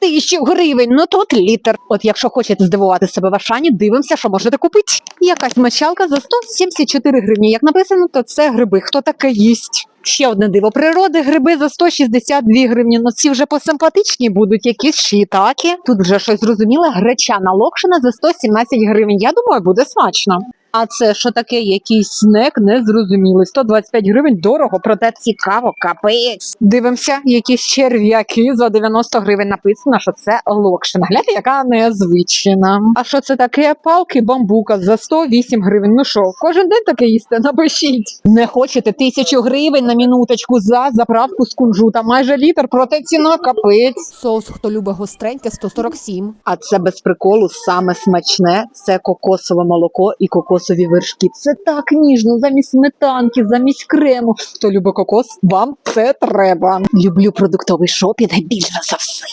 тисячу гривень. Ну тут літр. От якщо хочете здивувати себе в Ашані, дивимося, що можете купити. Якась мочалка за 174 гривні. Як написано, то це гриби. Хто таке їсть? Ще одне диво природи, гриби за 162 гривні. Ну ці вже посимпатичні будуть, якісь шиїтаки. Тут вже щось зрозуміле, гречана локшина за 117 гривень. Я думаю, буде смачно. А це що таке? Якийсь снек незрозумілий. 125 гривень дорого, проте цікаво, капець. Дивимося, якісь черв'яки за 90 гривень написано, що це локшина. Гляньте, яка незвична. А що це таке? Палки бамбука за 108 гривень. Ну що, кожен день таке їсти? Напишіть. Не хочете тисячу гривень на минуточку за заправку з кунжута. Майже літр, проте ціна капець. Соус, хто любить гостреньке, 147. А це без приколу саме смачне. Це кокосове молоко і кокосові вершки. Це так ніжно, замість сметанки, замість крему. Хто любить кокос, вам це треба. Люблю продуктовий шопінг більше за все.